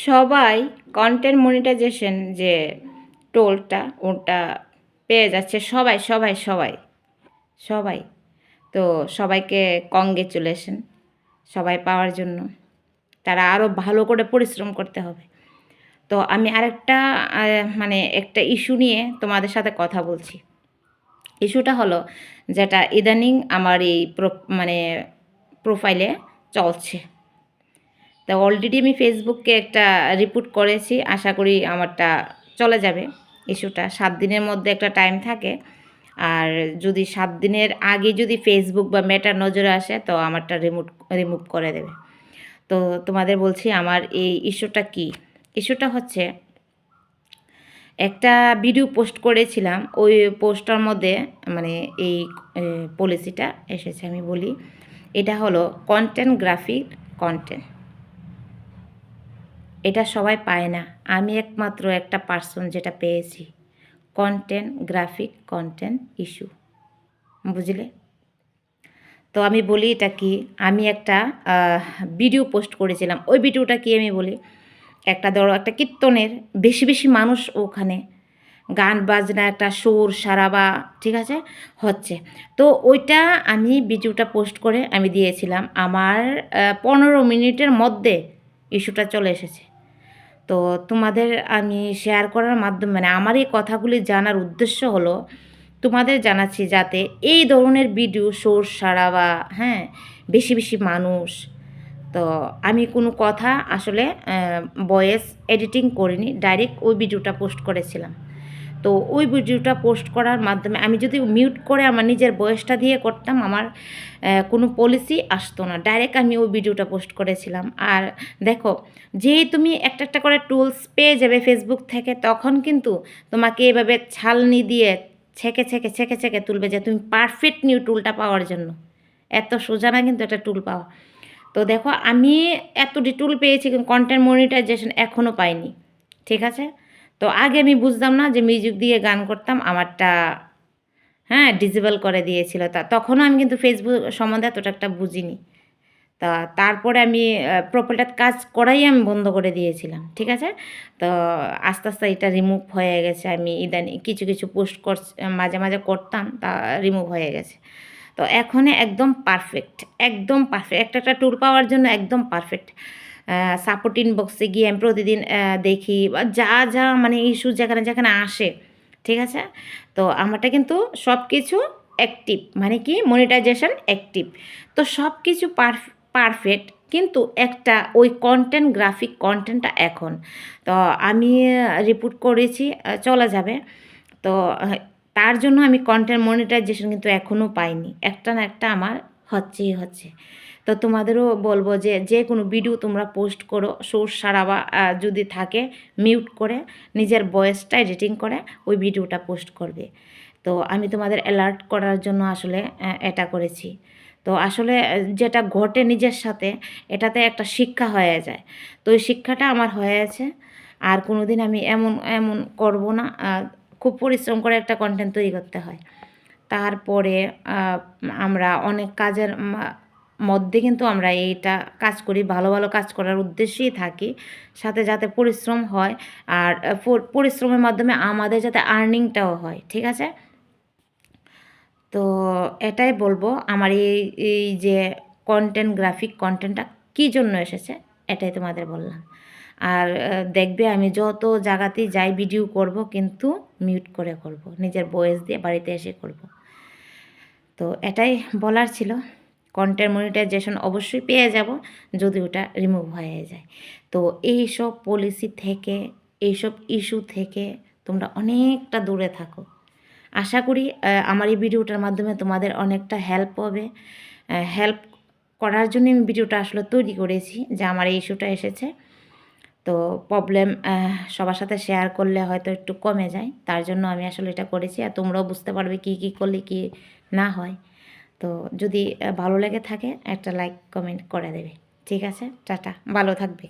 সবাই content monetization যে টোলটা ওটা পেয়ে যাচ্ছে সবাই সবাই সবাই সবাই। তো সবাইকে কংগ্রেচুলেশন সবাই পাওয়ার জন্য। তারা আরও ভালো করে পরিশ্রম করতে হবে। তো আমি আরেকটা মানে একটা ইস্যু নিয়ে তোমাদের সাথে কথা বলছি। ইস্যুটা হলো যেটা ইদানিং আমার এই মানে প্রোফাইলে চলছে। তা অলরেডি আমি ফেসবুককে একটা রিপোর্ট করেছি, আশা করি আমারটা চলে যাবে। ইস্যুটা সাত দিনের মধ্যে একটা টাইম থাকে। আর যদি সাত দিনের আগে যদি ফেসবুক বা মেটার নজরে আসে, তো আমারটা রিমুভ রিমুভ করে দেবে। তো তোমাদের বলছি আমার এই ইস্যুটা কি? ইস্যুটা হচ্ছে, একটা ভিডিও পোস্ট করেছিলাম, ওই পোস্টার মধ্যে মানে এই পলিসিটা এসেছে, আমি বলি। এটা হলো কন্টেন্ট গ্রাফিক কন্টেন্ট এটা সবাই পায় না। আমি একমাত্র একটা পার্সন যেটা পেয়েছি। কন্টেন্ট গ্রাফিক কন্টেন্ট ইস্যু বুঝলে? তো আমি বলি এটা কি? আমি একটা ভিডিও পোস্ট করেছিলাম। ওই ভিডিওটা কি আমি বলি? একটা ধরো একটা কীর্তনের বেশি বেশি মানুষ ওখানে গান বাজনা, একটা সুর, সারাবা, ঠিক আছে? হচ্ছে। তো ওইটা আমি ভিডিওটা পোস্ট করে আমি দিয়েছিলাম। আমার পনেরো মিনিটের মধ্যে ইস্যুটা চলে এসেছে। তো তোমাদের আমি শেয়ার করার মাধ্যমে মানে আমার এই কথাগুলি জানার উদ্দেশ্য হলো, তোমাদের জানাচ্ছি যাতে এই ধরনের ভিডিও সোর সারা বা হ্যাঁ বেশি বেশি মানুষ, তো আমি কোনো কথা আসলে ভয়েস এডিটিং করিনি ডাইরেক্ট ওই ভিডিওটা পোস্ট করেছিলাম। তো ওই ভিডিওটা পোস্ট করার মাধ্যমে আমি যদি মিউট করে আমার নিজের বয়সটা দিয়ে করতাম, আমার কোনো পলিসি আসতো না। ডাইরেক্ট আমি ওই ভিডিওটা পোস্ট করেছিলাম। আর দেখো যেই তুমি একটা একটা করে টুলস পেয়ে যাবে ফেসবুক থেকে, তখন কিন্তু তোমাকে এভাবে ছালনি দিয়ে ছেঁকে ছেঁকে ছেঁকে ছেঁকে তুলবে যে তুমি পারফেক্ট নিউ টুলটা পাওয়ার জন্য। এত সোজা না কিন্তু একটা টুল পাওয়া। তো দেখো, আমি এতটি টুল পেয়েছি, কিন্তু কন্টেন্ট মনিটাইজেশন এখনও পাইনি। ঠিক আছে? তো আগে আমি বুঝতাম না যে মিউজিক দিয়ে গান করতাম, আমারটা হ্যাঁ ডিজেবল করে দিয়েছিল। তা তখনও আমি কিন্তু ফেসবুক সম্বন্ধে এতটা একটা বুঝিনি। তা তারপরে আমি প্রোফাইলটার কাজ করাই আমি বন্ধ করে দিয়েছিলাম, ঠিক আছে? তো আস্তে আস্তে এটা রিমুভ হয়ে গেছে। আমি ইদানি কিছু কিছু পোস্ট কর মাঝে মাঝে করতাম, তা রিমুভ হয়ে গেছে। তো এখন একদম পারফেক্ট একদম পারফেক্ট একটা একটা টুল পাওয়ার জন্য একদম পারফেক্ট সাপোর্ট ইনবক্সে গিয়ে আমি প্রতিদিন দেখি বা যা যা মানে ইস্যু যেখানে যেখানে আসে, ঠিক আছে? তো আমারটা কিন্তু সব কিছু অ্যাক্টিভ মানে কি? মনিটাইজেশন অ্যাক্টিভ তো সব কিছু পারফেক্ট কিন্তু একটা ওই কন্টেন্ট গ্রাফিক কন্টেন্টটা এখন। তো আমি রিপোর্ট করেছি চলা যাবে। তো তার জন্য আমি কন্টেন্ট মনিটাইজেশন কিন্তু এখনও পাইনি। একটা না একটা আমার হচ্ছেই হচ্ছে। তো তোমাদেরও বলব যে যে কোনো ভিডিও তোমরা পোস্ট করো সোর্স সারা বা যদি থাকে মিউট করে, নিজের ভয়েসটা এডিটিং করে, ওই ভিডিওটা পোস্ট করবে। তো আমি তোমাদের অ্যালার্ট করার জন্য আসলে এটা করেছি। তো আসলে যেটা ঘটে নিজের সাথে, এটাতে একটা শিক্ষা হয়ে যায়। তো ওই শিক্ষাটা আমার হয়েছে আর কোনো দিন আমি এমন এমন করব না খুব পরিশ্রম করে একটা কন্টেন্ট তৈরি করতে হয়। তারপরে আমরা অনেক কাজের মধ্যে কিন্তু আমরা এইটা কাজ করি, ভালো ভালো কাজ করার উদ্দেশ্যেই থাকি। সাথে যাতে পরিশ্রম হয় আর পরিশ্রমের মাধ্যমে আমাদের যাতে আর্নিংটাও হয়, ঠিক আছে? তো এটাই বলব, আমার এই এই যে কন্টেন্ট গ্রাফিক কন্টেন্টটা কী জন্য এসেছে, এটাই তোমাদের বললাম। আর দেখবে আমি যত জায়গাতেই যাই ভিডিও করব, কিন্তু মিউট করে করব, নিজের বয়েস দিয়ে বাড়িতে এসে করব। তো এটাই বলার ছিল। কন্টেন্ট মনিটাইজেশন অবশ্যই পেয়ে যাব যদি ওটা রিমুভ হয়ে যায়। তো এই সব পলিসি থেকে, এইসব ইস্যু থেকে তোমরা অনেকটা দূরে থাকো। আশা করি আমার এই ভিডিওটার মাধ্যমে তোমাদের অনেকটা হেল্প হবে। হেল্প করার জন্য আমি ভিডিওটা আসলে তৈরি করেছি যে আমার এই ইস্যুটা এসেছে। তো প্রবলেম সবার সাথে শেয়ার করলে হয়তো একটু কমে যায়। তার জন্য আমি আসলে এটা করেছি। আর তোমরাও বুঝতে পারবে কি কি করলে কি না হয়। তো যদি ভালো লেগে থাকে, একটা লাইক কমেন্ট করে দেবে। ঠিক আছে? টাটা। ভালো থাকবে।